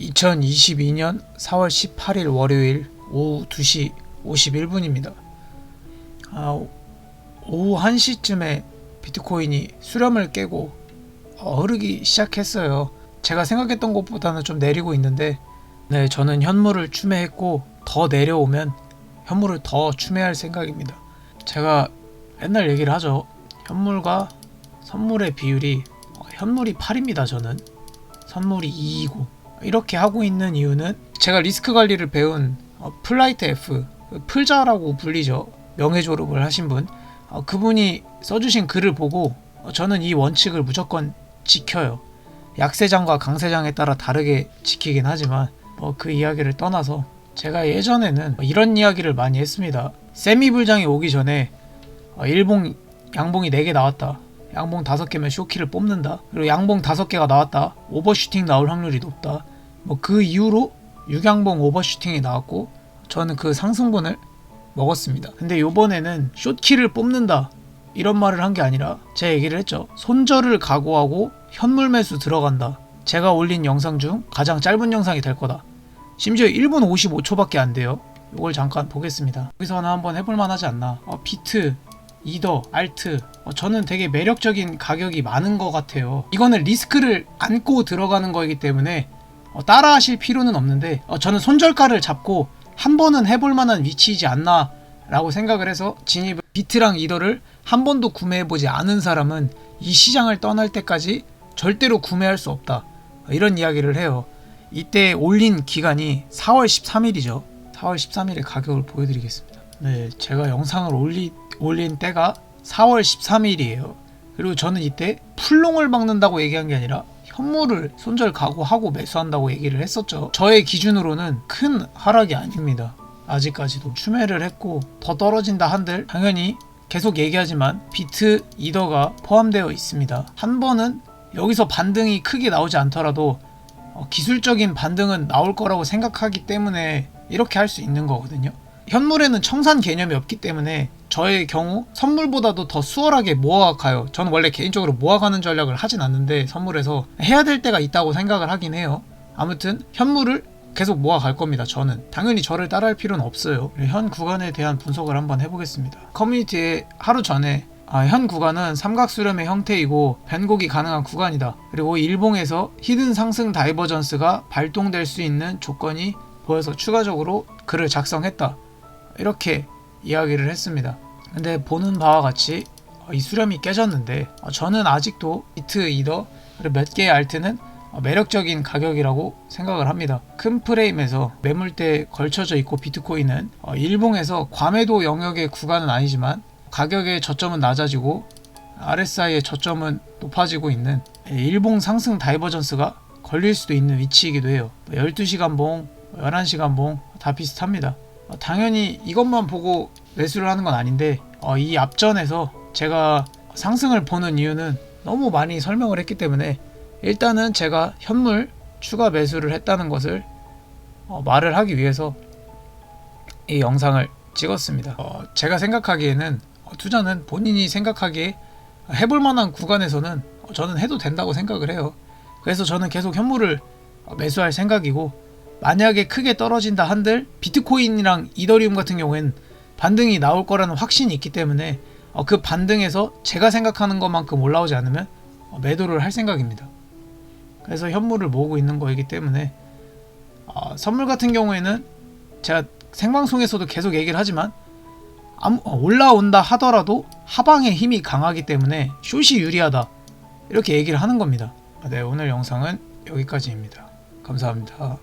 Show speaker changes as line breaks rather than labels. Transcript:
2022년 4월 18일 월요일 오후 2시 51분입니다. 아, 오후 1시쯤에 비트코인이 수렴을 깨고 어, 흐르기 시작했어요. 제가 생각했던 것보다는 좀 내리고 있는데 네, 저는 현물을 추매했고 더 내려오면 현물을 더 추매할 생각입니다. 제가 맨날 얘기를 하죠. 현물과 선물의 비율이 어, 현물이 8입니다. 저는 선물이 2이고 이렇게 하고 있는 이유는 제가 리스크 관리를 배운 어, 플라이트 F 그 풀자라고 불리죠. 명예 졸업을 하신 분 어, 그분이 써주신 글을 보고 어, 저는 이 원칙을 무조건 지켜요. 약세장과 강세장에 따라 다르게 지키긴 하지만 뭐 그 이야기를 떠나서 제가 예전에는 이런 이야기를 많이 했습니다. 세미 불장이 오기 전에 어, 일봉 양봉이 4개 나왔다. 양봉 5개면 쇼키를 뽑는다. 그리고 양봉 5개가 나왔다. 오버슈팅 나올 확률이 높다. 뭐 그 이후로 육양봉 오버슈팅이 나왔고 저는 그 상승분을 먹었습니다. 근데 요번에는 쇼키를 뽑는다. 이런 말을 한 게 아니라 제가 얘기를 했죠. 손절을 각오하고 현물 매수 들어간다. 제가 올린 영상 중 가장 짧은 영상이 될 거다. 심지어 1분 55초밖에 안 돼요. 이걸 잠깐 보겠습니다. 여기서는 한번 해볼만 하지 않나. 어, 비트, 이더, 알트. 어, 저는 되게 매력적인 가격이 많은 것 같아요. 이거는 리스크를 안고 들어가는 거이기 때문에 어, 따라 하실 필요는 없는데 어, 저는 손절가를 잡고 한 번은 해볼 만한 위치이지 않나 라고 생각을 해서 진입을 비트랑 이더를 한 번도 구매해보지 않은 사람은 이 시장을 떠날 때까지 절대로 구매할 수 없다. 어, 이런 이야기를 해요. 이때 올린 기간이 4월 13일이죠. 4월 13일에 가격을 보여드리겠습니다. 네, 제가 영상을 올리, 올린 때가 4월 13일이에요. 그리고 저는 이때 풀롱을 박는다고 얘기한 게 아니라 현물을 손절 각오하고 매수한다고 얘기를 했었죠. 저의 기준으로는 큰 하락이 아닙니다. 아직까지도 추매를 했고 더 떨어진다 한들 당연히 계속 얘기하지만 비트 이더가 포함되어 있습니다. 한 번은 여기서 반등이 크게 나오지 않더라도 어, 기술적인 반등은 나올 거라고 생각하기 때문에 이렇게 할 수 있는 거거든요. 현물에는 청산 개념이 없기 때문에 저의 경우 선물보다도 더 수월하게 모아가요. 저는 원래 개인적으로 모아가는 전략을 하진 않는데 선물에서 해야 될 때가 있다고 생각을 하긴 해요. 아무튼 현물을 계속 모아갈 겁니다. 저는 당연히 저를 따라할 필요는 없어요. 현 구간에 대한 분석을 한번 해보겠습니다. 커뮤니티에 하루 전에 아, 현 구간은 삼각 수렴의 형태이고 변곡이 가능한 구간이다. 그리고 일봉에서 히든 상승 다이버전스가 발동될 수 있는 조건이 보여서 추가적으로 글을 작성했다. 이렇게 이야기를 했습니다. 근데 보는 바와 같이 어, 이 수렴이 깨졌는데 어, 저는 아직도 비트 이더 그리고 몇 개의 알트는 어, 매력적인 가격이라고 생각을 합니다. 큰 프레임에서 매물대에 걸쳐져 있고 비트코인은 어, 일봉에서 과매도 영역의 구간은 아니지만 가격의 저점은 낮아지고 RSI의 저점은 높아지고 있는 일봉 상승 다이버전스가 걸릴 수도 있는 위치이기도 해요. 12시간 봉, 11시간 봉 다 비슷합니다. 어, 당연히 이것만 보고 매수를 하는 건 아닌데 어, 이 앞전에서 제가 상승을 보는 이유는 너무 많이 설명을 했기 때문에 일단은 제가 현물 추가 매수를 했다는 것을 어, 말을 하기 위해서 이 영상을 찍었습니다. 어, 제가 생각하기에는 어, 투자는 본인이 생각하기에 해볼 만한 구간에서는 어, 저는 해도 된다고 생각을 해요. 그래서 저는 계속 현물을 어, 매수할 생각이고 만약에 크게 떨어진다 한들 비트코인이랑 이더리움 같은 경우에는 반등이 나올 거라는 확신이 있기 때문에 어, 그 반등에서 제가 생각하는 것만큼 올라오지 않으면 어, 매도를 할 생각입니다. 그래서 현물을 모으고 있는 거이기 때문에 어, 선물 같은 경우에는 제가 생방송에서도 계속 얘기를 하지만 올라온다 하더라도 하방의 힘이 강하기 때문에 숏이 유리하다 이렇게 얘기를 하는 겁니다. 네 오늘 영상은 여기까지입니다. 감사합니다.